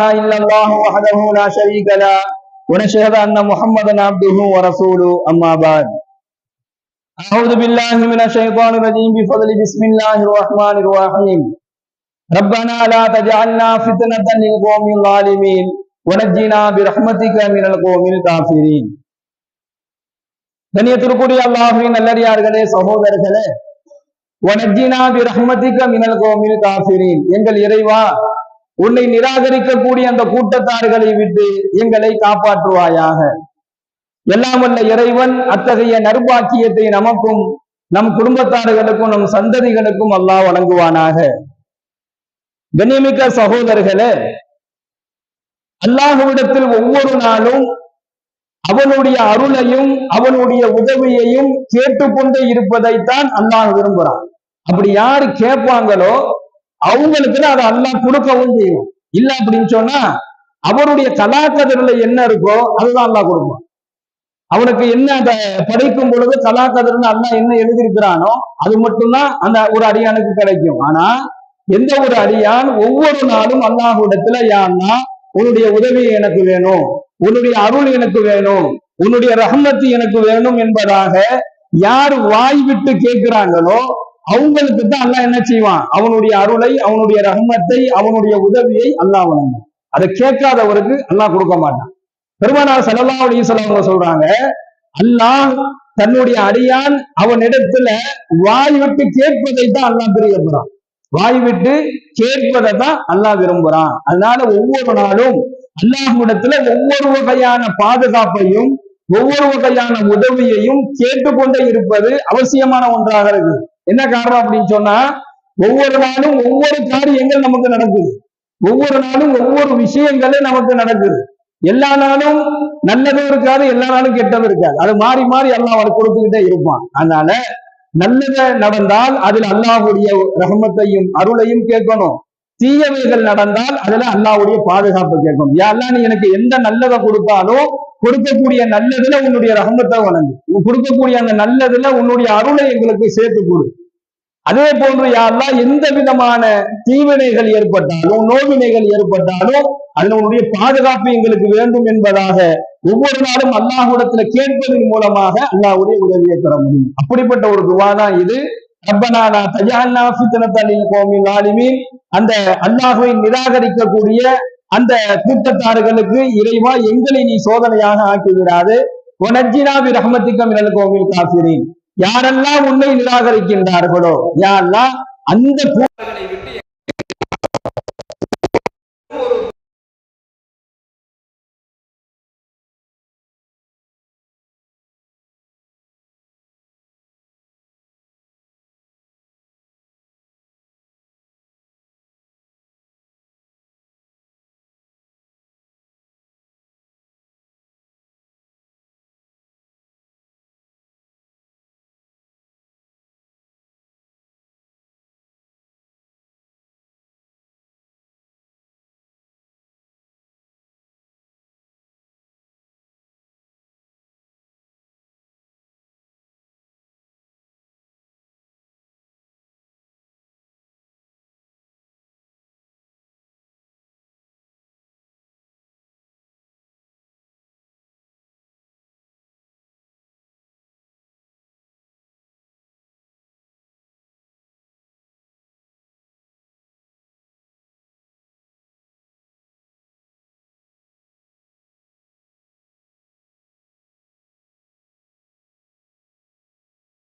إلا الله وحده لا شريك له ونشهد أن محمدا عبده ورسوله أما بعد أعوذ بالله من الشيطان الرجيم بفضل بسم الله الرحمن الرحيم ربنا لا تجعلنا فتنة للقوم الظالمين ونجنا برحمتك من القوم الكافرين கண்ணியத்திற்குரிய அல்லாஹுவின் நல்லடியார்களே சகோதரர்களே வனஜினா பிரஹ்மதிக மினல் கோமில் காஃபிரின் எங்கள் இறைவா உன்னை நிராகரிக்கக்கூடிய அந்த கூட்டத்தார்களை விட்டு எங்களை காப்பாற்றுவாயாக. எல்லாம் வல்ல இறைவன் அத்தகைய நர்பாக்கியத்தை நமக்கும் நம் குடும்பத்தார்களுக்கும் நம் சந்ததிகளுக்கும் அல்லாஹ் வழங்குவானாக. கண்ணியமிக்க சகோதரர்களே அல்லாஹுவிடத்தில் ஒவ்வொரு நாளும் அவனுடைய அருளையும் அவனுடைய உதவியையும் கேட்டுக்கொண்டே இருப்பதைத்தான் அல்லாஹ் விரும்புறான் அப்படி யாரு கேட்பாங்களோ அவங்களுக்கு அதை அல்லா கொடுக்கவும் செய்யும். இல்ல அப்படின்னு சொன்னா அவருடைய கலாக்கதிரில் என்ன இருக்கோ அதுதான் அல்லா கொடுப்பான். அவனுக்கு என்ன அந்த படைக்கும் பொழுது கலாக்கதிரில் அல்லா என்ன எழுதியிருக்கிறானோ அது மட்டும்தான் அந்த ஒரு அடியானுக்கு கிடைக்கும். ஆனா எந்த ஒரு அடியான் ஒவ்வொரு நாளும் அல்லாஹுடத்துல யான்னா உன்னுடைய உதவி எனக்கு வேணும் உன்னுடைய அருள் எனக்கு வேணும் உன்னுடைய ரஹமத்து எனக்கு வேணும் என்பதாக யார் வாய் விட்டு கேட்கிறாங்களோ அவங்களுக்கு தான் அல்லாஹ் என்ன செய்வான்? அவனுடைய அருளை அவனுடைய ரஹமத்தை அவனுடைய உதவியை அல்லாஹ் வழங்கும். அதை கேட்காதவருக்கு அல்லாஹ் கொடுக்க மாட்டான். பெருமானார் சல்லல்லாஹு ஈஸ்வரன் சொல்றாங்க அல்லாஹ் தன்னுடைய அடியான் அவனிடத்துல வாய் விட்டு கேட்பதை தான் அல்லாஹ் பிரியப்படுறான். வாய் விட்டு கேட்பதை தான் அல்லாஹ் விரும்புறான். அதனால ஒவ்வொரு நாளும் அல்லாஹ்விடத்துல ஒவ்வொரு வகையான பாதுகாப்பையும் ஒவ்வொரு வகையான உதவியையும் கேட்டுக்கொண்டே இருப்பது அவசியமான ஒன்றாக இருக்கு என்ன காரணம் அப்படின்னு சொன்னா ஒவ்வொரு நாளும் ஒவ்வொரு காரியங்கள் நமக்கு நடக்குது. ஒவ்வொரு நாளும் ஒவ்வொரு விஷயங்களும் நமக்கு நடக்குது. எல்லா நாளும் நல்லதும் இருக்காது எல்லா நாளும் கெட்டதும் இருக்காது. அது மாறி மாறி அல்லாஹ் அவனுக்கு கொடுத்துக்கிட்டே இருப்பான். அதனால நல்லது நடந்தால் அதில் அல்லாஹுடைய ரகமத்தையும் அருளையும் கேட்கணும். தீயவைகள் நடந்தால் அதுல அல்லாஹுடைய பாதுகாப்பு கேட்கணும். யாரெல்லாம் நீ எனக்கு எந்த நல்லதை கொடுத்தாலும் கொடுக்கக்கூடிய நல்லதுல உன்னுடைய ரகமத்தை வணங்கு கொடுக்கக்கூடிய அந்த நல்லதுல உன்னுடைய அருளை எங்களுக்கு சேர்த்து கொடு. அதே போன்று யாரெல்லாம் எந்த விதமான தீவினைகள் ஏற்பட்டாலும் நோவினைகள் ஏற்பட்டாலும் அதனுடைய பாதுகாப்பு எங்களுக்கு வேண்டும் என்பதாக ஒவ்வொரு நாளும் அல்லாஹ்விடத்துல கேட்பதன் மூலமாக அல்லாஹுடைய உதவியை பெற முடியும். அப்படிப்பட்ட ஒரு துவா இது. ரப்பனானா தஜான்னா ஃபித்னத்தலில் கோமில் ஆலிமீன். அந்த அல்லாஹுவை நிராகரிக்கக்கூடிய அந்த கூட்டத்தார்களுக்கு இறைவா எங்களை நீ சோதனையாக ஆக்கி விடாது ரஹமத்திக்கம் பி ரஹமத்திக்க மினல் கோமில் யாரெல்லாம் உன்னை நிராகரிக்கின்றார்களோ யாரெல்லாம் அந்த